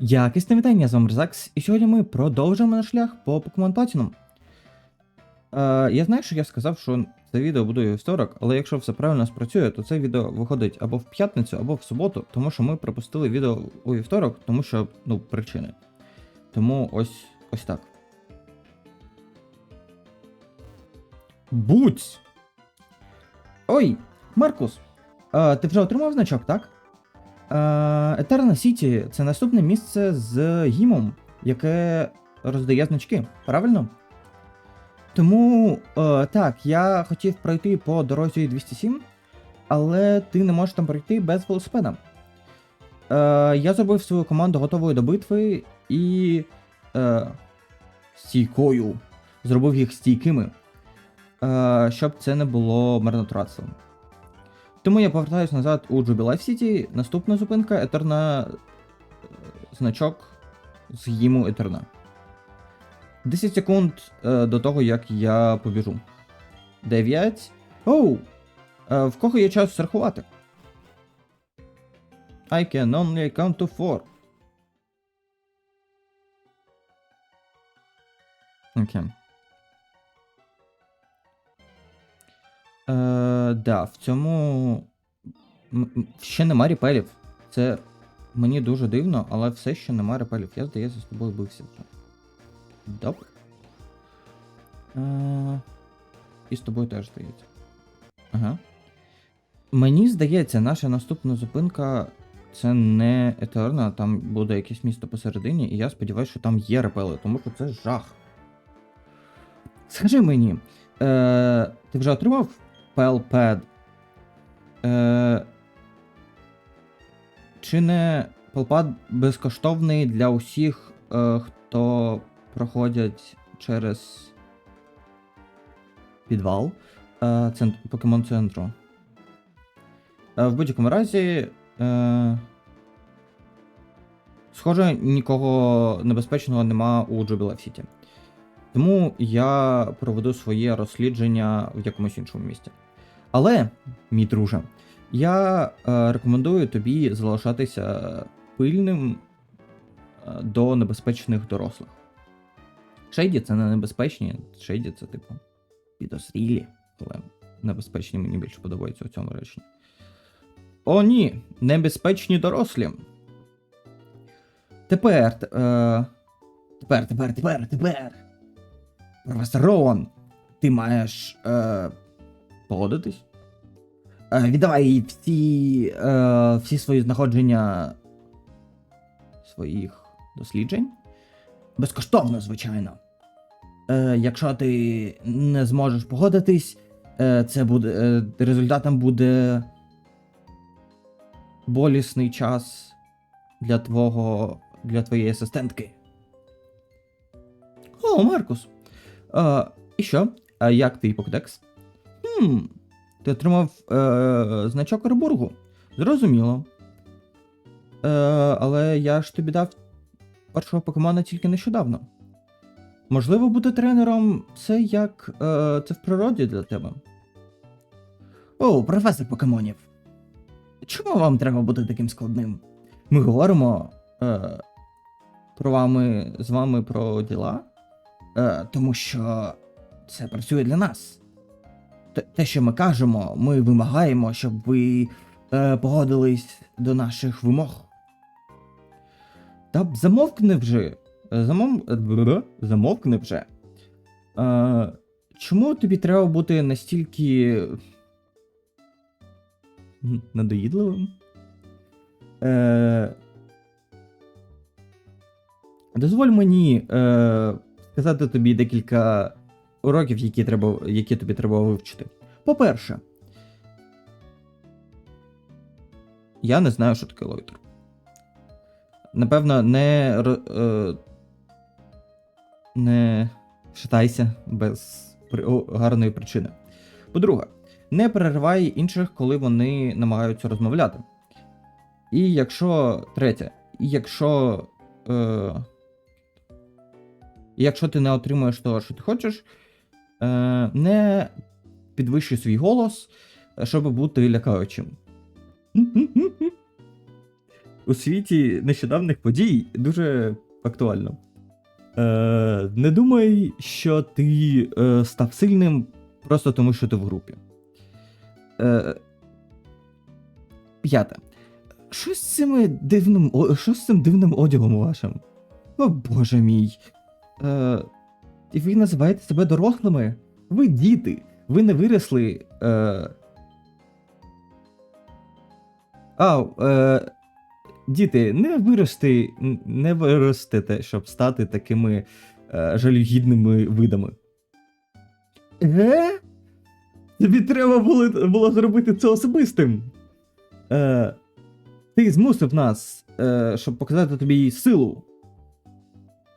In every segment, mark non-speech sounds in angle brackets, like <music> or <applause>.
Якісне вітання, з вами Резакс, і сьогодні ми продовжуємо наш шлях по Pokemon Platinum. Е, я знаю, що я сказав, що це відео буде у вівторок, але якщо все правильно спрацює, то це відео виходить або в п'ятницю, або в суботу, тому що ми пропустили відео у вівторок, тому що, ну, причини. Тому ось ось так. Будь! Ой, Маркус! Е, ти вже отримав значок, так? Етерна Сіті це наступне місце з гімом, яке роздає значки, правильно? Тому е, так, я хотів пройти по дорозі 207, але ти не можеш там пройти без велосипеда. Е, я зробив свою команду готовою до битви і е, стійкою. Зробив їх стійкими, е, щоб це не було марнотратством. Тому я повертаюсь назад у Jubilife Сіті. Наступна зупинка Етерна е, значок з гіму Етерна. 10 секунд е, до того, як я побіжу. 9. Оу! Е, в кого є час рахувати? I can only count to 4. Окей. Е, да, в цьому ще нема репелів. Це мені дуже дивно, але все ще нема репелів. Я, здається, з тобою бився. Добре. Е, і з тобою теж здається. Ага. Мені здається, наша наступна зупинка це не Етерна, там буде якесь місто посередині, і я сподіваюся, що там є репели, тому що це жах. Скажи мені, е, ти вже отримав Pelpad? Е, чи не Pelpad безкоштовний для усіх, е, хто проходять через підвал е, центр, покемон центру? Е, в будь-якому разі. Е, схоже, нікого небезпечного нема у Jubilee Сіті. Тому я проведу своє розслідження в якомусь іншому місці. Але, мій друже, я е, рекомендую тобі залишатися пильним е, до небезпечних дорослих. Шейді це не небезпечні, шейді це, типу, підозрілі, але небезпечні мені більше подобаються у цьому реченні. О, ні, небезпечні дорослі. Тепер. Е, тепер, тепер, тепер, тепер. Професор Роуан, ти маєш е, погодитись? Е, віддавай їй всі, е, всі свої знаходження своїх досліджень. Безкоштовно, звичайно. Е, якщо ти не зможеш погодитись, е, це буде. Е, результатом буде болісний час для твого. для твоєї асистентки. О, Маркус. А, і що? А як твій покдекс? Хм. Ти отримав е, значок Орбургу. Зрозуміло. Е, але я ж тобі дав першого покемона тільки нещодавно. Можливо, бути тренером це як. Е, це в природі для тебе. О, професор покемонів. Чому вам треба бути таким складним? Ми говоримо е, про вами з вами про діла, е, тому що це працює для нас. Те, що ми кажемо, ми вимагаємо, щоб ви е, погодились до наших вимог. Та замовкни вже. Замов... Замовкни вже. Е, чому тобі треба бути настільки. надоїдливим? Е, дозволь мені е, сказати тобі декілька уроків, які, треба, які тобі треба вивчити. По-перше, я не знаю, що таке лойтер. Напевно, не. Е, не шатайся без гарної причини. По-друге, не переривай інших, коли вони намагаються розмовляти. І якщо. Третє, і якщо. Е, якщо ти не отримуєш того, що ти хочеш, не підвищуй свій голос, щоб бути лякаючим. у світі нещодавних подій дуже актуально. Е, не думай, що ти е, став сильним просто тому, що ти в групі. Е, п'яте. Що з цими дивним, що з цим дивним одягом вашим? О боже мій. Е, і ви називаєте себе дорослими? Ви діти. Ви не виросли. Е... А, е... діти, не вирости, не виростете, щоб стати такими е... жалюгідними видами. Е? Тобі треба було, було зробити це особистим. Е... Ти змусив нас, е... щоб показати тобі силу.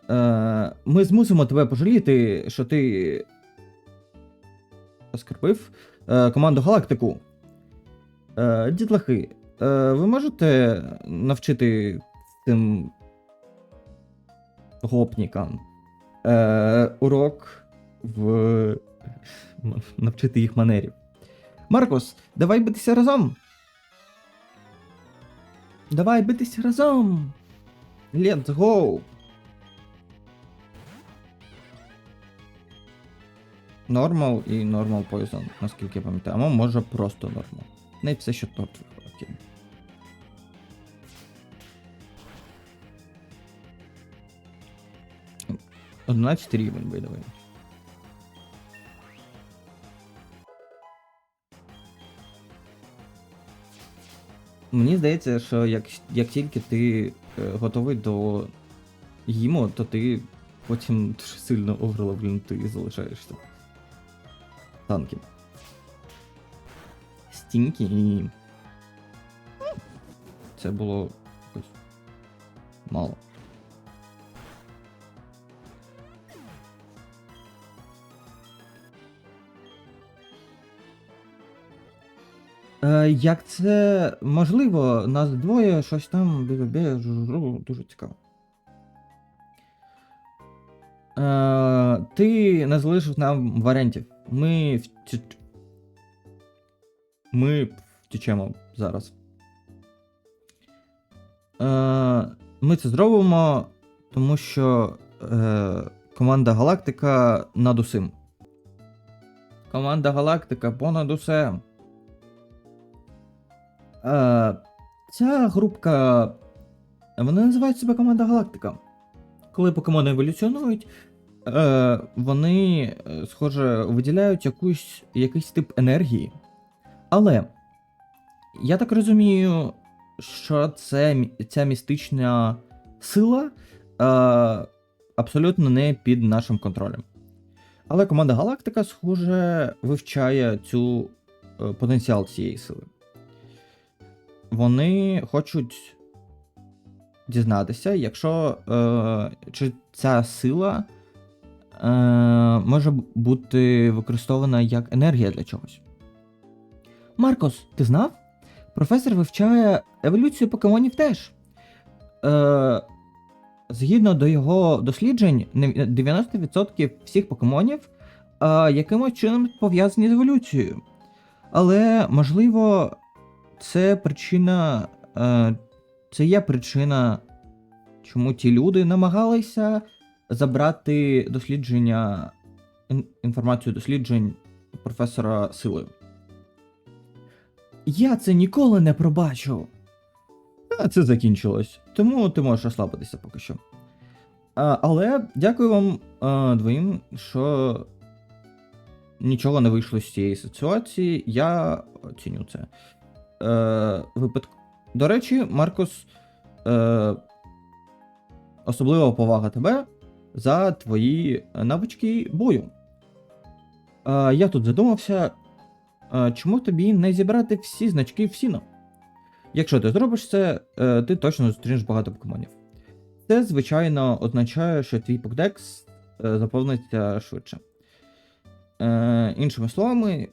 Е... Ми змусимо тебе пожаліти, що ти оскорбив е, команду Галактику. Е, дітлахи, е, ви можете навчити цим гопнікам е, урок в <laughs> навчити їх манерів. Маркус, давай битися разом. Давай битися разом. Let's go. Нормал і нормал Poison, наскільки я пам'ятаю. Або може просто нормал. Не все, що торт окей. Одинадцятий рівень, видавай. Мені здається, що як, як тільки ти е, готовий до їмо, то ти потім дуже сильно оверловлений залишаєшся танки. Стінки і. Це було якось мало. Е, як це можливо, нас двоє, щось там дуже цікаво. Е, ти не залишив нам варіантів. Ми втіч... Ми втічемо зараз. Е, ми це зробимо, тому що е, команда Галактика над усім. Команда Галактика понад усе. Е, ця групка. Вони називають себе команда Галактика. Коли покемони еволюціонують, е, вони, е, схоже, виділяють якусь, якийсь тип енергії. Але я так розумію, що це, ця містична сила е, абсолютно не під нашим контролем. Але команда Галактика, схоже, вивчає цю е, потенціал цієї сили. Вони хочуть дізнатися, якщо е, чи ця сила е, може бути використована як енергія для чогось. Маркос, ти знав? Професор вивчає еволюцію покемонів теж. Е, згідно до його досліджень, 90% всіх покемонів е, якимось чином пов'язані з еволюцією. Але, можливо, це причина. Е, це є причина, чому ті люди намагалися забрати дослідження, інформацію досліджень професора силою. Я це ніколи не пробачу. А це закінчилось. Тому ти можеш розслабитися поки що. А, але дякую вам а, двоїм, що нічого не вийшло з цієї ситуації. Я ціню це. Е, випадк... До речі, Маркус, е, особлива повага тебе за твої навички бою. Е, я тут задумався, е, чому тобі не зібрати всі значки в сіно? Якщо ти зробиш це, е, ти точно зустрінеш багато покемонів. Це, звичайно, означає, що твій покдекс е, заповниться швидше. Е, іншими словами,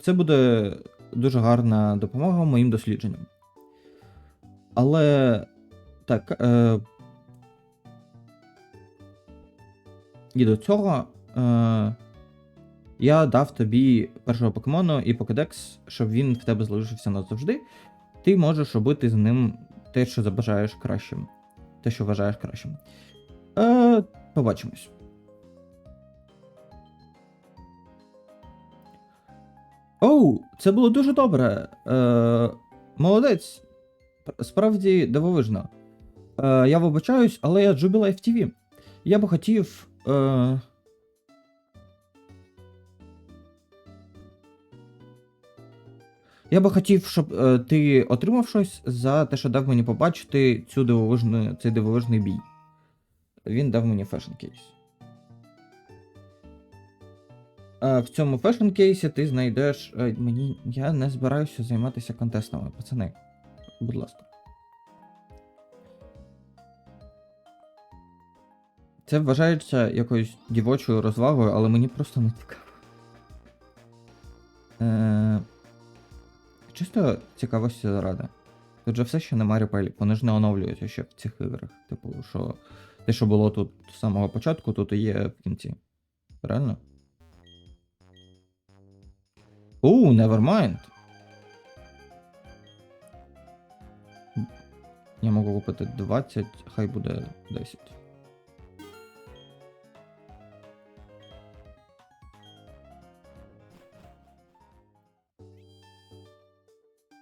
це буде дуже гарна допомога моїм дослідженням. Але так. І до цього е, я дав тобі першого покемону і покедекс, щоб він в тебе залишився назавжди. Ти можеш робити з ним те, що забажаєш кращим. Те, що вважаєш кращим. Е, побачимось. Оу, це було дуже добре. Е, молодець. Справді дивовижно. Е, я вибачаюсь, але я Jubilife TV. Я би хотів. Е... Я би хотів, щоб е, ти отримав щось за те, що дав мені побачити цю дивовижну, цей дивовижний бій. Він дав мені фешн кейс. Е, в цьому фешн кейсі ти знайдеш. Е, мені. Я не збираюся займатися контестами, пацани. Будь ласка. Це вважається якоюсь дівочою розвагою, але мені просто не цікаво. Е, чисто цікавості заради. Тут же все ще на Маріупелі, вони ж не оновлюються ще в цих іграх. Типу, що те, що було тут з самого початку, тут і є в кінці. Реально? Оу, nevermind. Я можу купити 20, хай буде 10.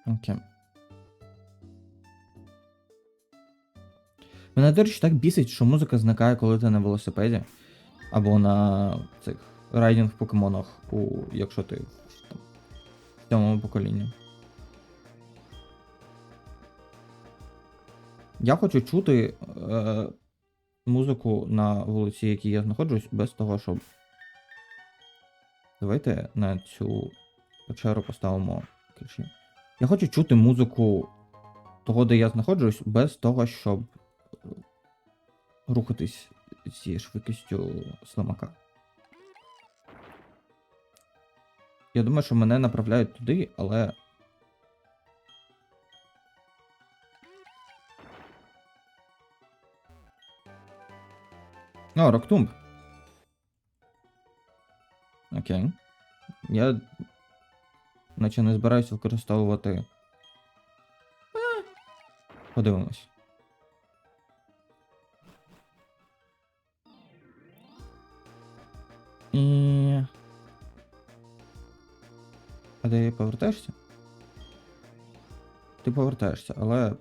Окей. Мене, до речі, так бісить, що музика зникає, коли ти на велосипеді. Або на цих райдинг покемонах, у, якщо ти в, в цьому поколінні. Я хочу чути е, музику на вулиці, якій я знаходжусь, без того, щоб. Давайте на цю печеру поставимо ключі. Я хочу чути музику того, де я знаходжусь, без того, щоб е, рухатись зі швидкістю слимака. Я думаю, що мене направляють туди, але. О, Роктумб. Окей. Я наче не збираюся використовувати. Подивимось. І. А ти повертаєшся? Ти повертаєшся, але.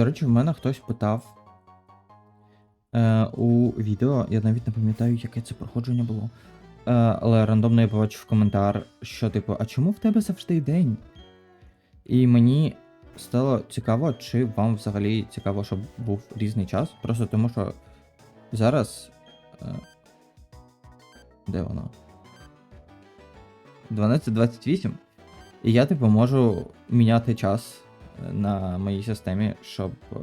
До речі, в мене хтось питав е, у відео, я навіть не пам'ятаю, яке це проходження було. Е, але рандомно я побачив коментар, що типу, а чому в тебе завжди день? І мені стало цікаво, чи вам взагалі цікаво, щоб був різний час. Просто тому що зараз. Е, де воно? 12.28. І я, типу, можу міняти час на моїй системі, щоб е,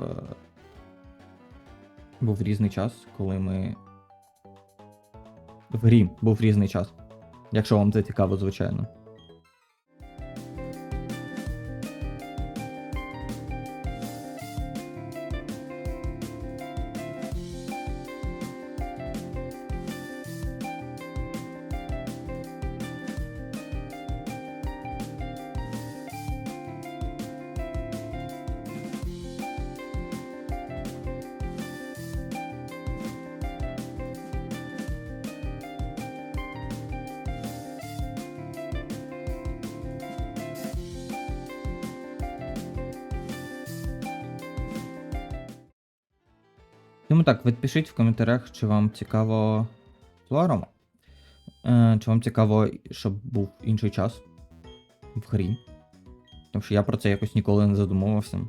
був різний час, коли ми. В грі був різний час. Якщо вам це цікаво, звичайно. Тому так, ви пишіть в коментарях, чи вам цікаво Флуарома. Е, чи вам цікаво, щоб був інший час в грі. Тому що я про це якось ніколи не задумувався.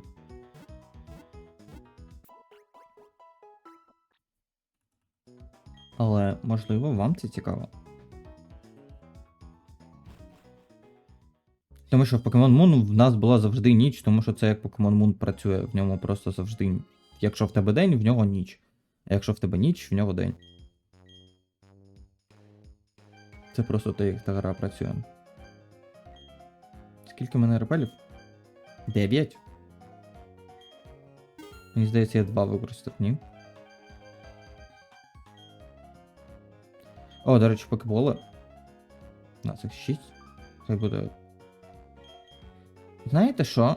Але можливо вам це цікаво. Тому що в Pokemon Moon в нас була завжди ніч, тому що це як Pokemon Moon працює, в ньому просто завжди. Якщо в тебе день, в нього ніч. А якщо в тебе ніч, в нього день. Це просто те, як та гра працює. Скільки в мене репелів? Дев'ять. Мені здається, я два використав, ні. О, до речі, покеболи. На цих 6. Хай буде. Знаєте що?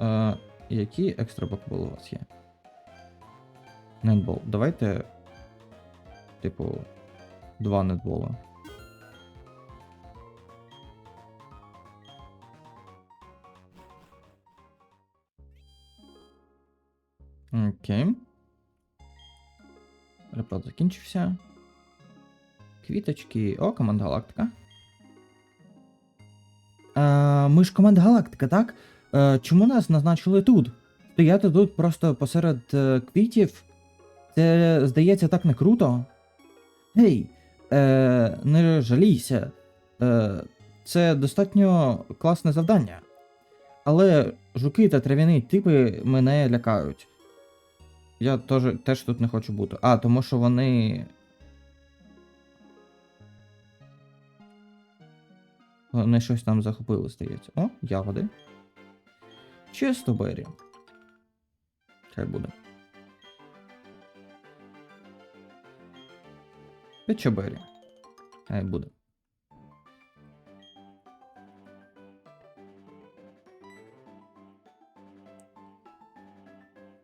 Е, які екстра покеболи у вас є? Нетбол. Давайте. Типу. Два нетбола. Окей. Репот закінчився. Квіточки. О, команда Галактика. А, ми ж команда Галактика, так? Е, чому нас назначили тут? Стояти тут просто посеред е, квітів. Це здається так не круто. Гей, е, не жалійся. Е, це достатньо класне завдання. Але жуки та трав'яні типи мене лякають. Я теж, теж тут не хочу бути. А, тому що вони. Вони щось там захопили, здається. О, ягоди. Чисто бері. Хай буде. Печобері. Хай буде.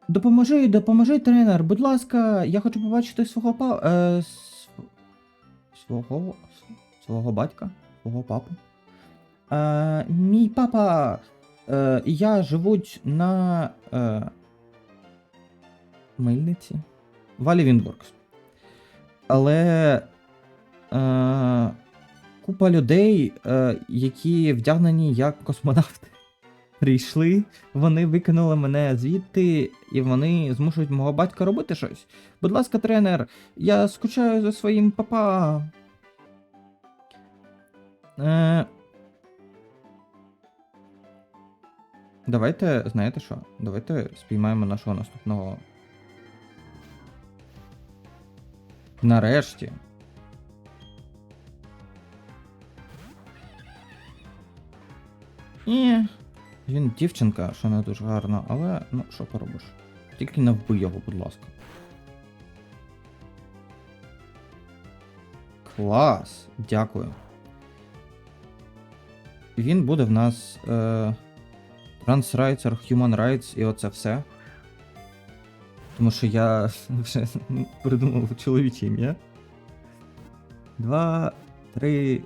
Допоможи, допоможи, тренер. Будь ласка, я хочу побачити свого па. Е, свого. свого батька, свого папу. Е, мій папа е, я живуть на е, мильниці. Валі Віндворкс. Але е, купа людей, е, які вдягнені як космонавти, <laughs> прийшли, вони викинули мене звідти, і вони змушують мого батька робити щось. Будь ласка, тренер, я скучаю за своїм папа. Е, Давайте, знаєте що? Давайте спіймаємо нашого наступного. Нарешті. І він дівчинка, що не дуже гарна, але ну що поробиш? Тільки не вбий його, будь ласка. Клас! Дякую. Він буде в нас. Е... Trans Rights, Human Rights і оце все. Тому що я <laughs> вже придумав чоловіче ім'я. Два, три.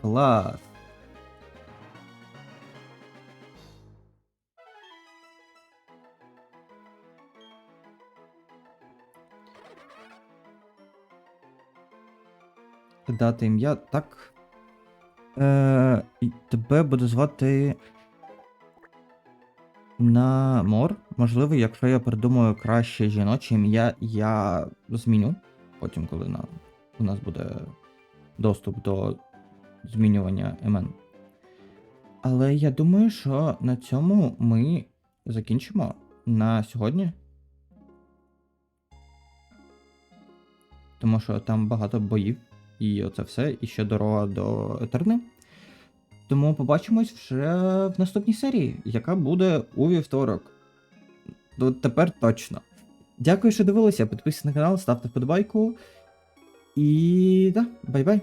Клас. Дати ім'я. Так. Е, тебе буду звати. На мор. Можливо, якщо я придумаю краще жіноче ім'я, я зміню. Потім, коли на, у нас буде доступ до змінювання імен. Але я думаю, що на цьому ми закінчимо на сьогодні. Тому що там багато боїв, і оце все, і ще дорога до Етерни. Тому побачимось вже в наступній серії, яка буде у вівторок. Ну, тепер точно. Дякую, що дивилися. Підписуйтесь на канал, ставте вподобайку. І да, бай-бай.